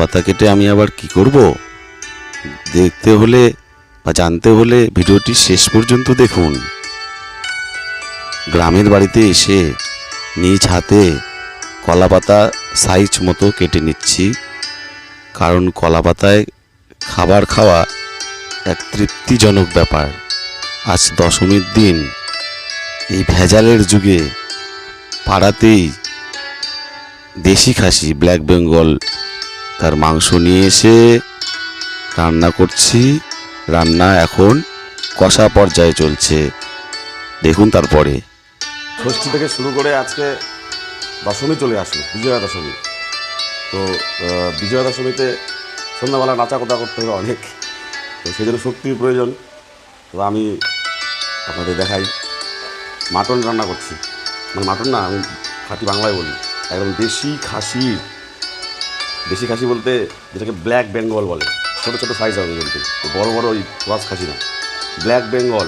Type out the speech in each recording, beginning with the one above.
পাতা কেটে আমি আবার কি করব? দেখতে হলে বা জানতে হলে ভিডিওটি শেষ পর্যন্ত দেখুন। গ্রামের বাড়িতে এসে নিজ হাতে কলা পাতা সাইজ মতো কেটে নিচ্ছি, কারণ কলা পাতায় খাবার খাওয়া এক তৃপ্তিজনক ব্যাপার। আজ দশমীর দিন। এই ভেজালের যুগে পাড়াতেই দেশি খাসি, ব্ল্যাক বেঙ্গল তার মাংস নিয়ে এসে রান্না করছি। রান্না এখন কষা পর্যায়ে চলছে। দেখুন তারপরে। ষষ্ঠী থেকে শুরু করে আজকে দশমী চলে আসলো, বিজয়া দশমী। তো বিজয়া দশমীতে সন্ধ্যাবেলা নাচা কোথা করতে হবে অনেক। তো সেই জন্য শক্তির প্রয়োজন। তো আমি আপনাদের দেখাই। মাটন রান্না করছি। মানে মাটন না, আমি খাঁটি বাংলায় বলি। একদম দেশি খাসির দেশি খাসি বলতে যেটাকে ব্ল্যাক বেঙ্গল বলে। ছোটো ছোটো সাইজ হবে কিন্তু বড় বড় ওই ক্রস খাসি না। ব্ল্যাক বেঙ্গল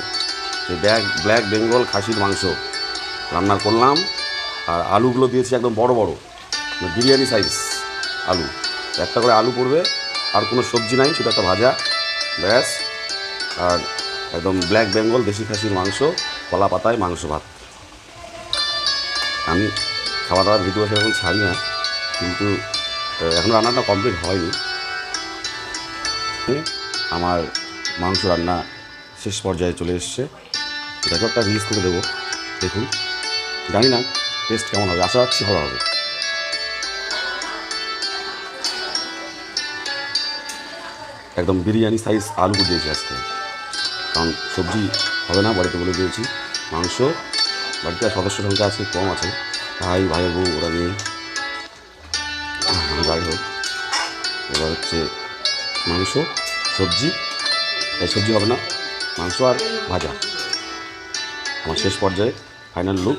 সেই ব্ল্যাক ব্ল্যাক বেঙ্গল খাসির মাংস। রান্না করলাম, আর আলুগুলো দিয়েছি একদম বড় বড়। মানে বিরিয়ানি সাইজ আলু। একটা করে আলু পড়বে, আর কোনো সবজি নাই, শুধু একটা ভাজা। ব্যাস। আর একদম ব্ল্যাক বেঙ্গল দেশি খাসির মাংস, কলা পাতায় মাংস ভাত। আমি খাওয়া দাওয়ার ভিডিও সেরকম ছাড়ি না, কিন্তু এখন রান্নাটা কমপ্লিট হয়নি। আমার মাংস রান্না শেষ পর্যায়ে চলে এসছে। এটাকে একটা রিলিজ করে দেবো। দেখুন। জানি না টেস্ট কেমন হবে। আশা রাখছি ভালো হবে। একদম বিরিয়ানি সাইজ আলু দিয়েছি আজকে। কারণ সবজি হবে না, বাড়িতে বলে দিয়েছি। মাংস, বাড়িতে সদস্য সংখ্যা আছে কম আছে। ভাই ভাই বউ, ওরা নিয়ে যাই হোক, এবার হচ্ছে মাংস, সবজি। এই সবজি হবে না, মাংস আর ভাজা। আমার শেষ পর্যায়ে ফাইনাল লুক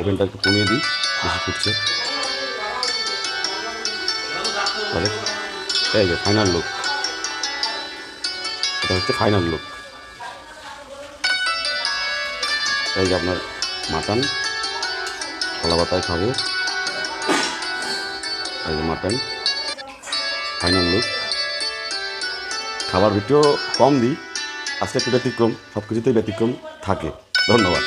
ওভেনটা একটু কমিয়ে দিই, বেশি ফুটছে। এই যে ফাইনাল লুক এটা হচ্ছে ফাইনাল লুক এই যে আপনার মাটন, কলা পাতায় খাব। এই মাটন ফাইনাল লুক খাবার ভিডিও কম দিই, আজকে একটু ব্যতিক্রম সব কিছুতেই ব্যতিক্রম থাকে। ধন্যবাদ।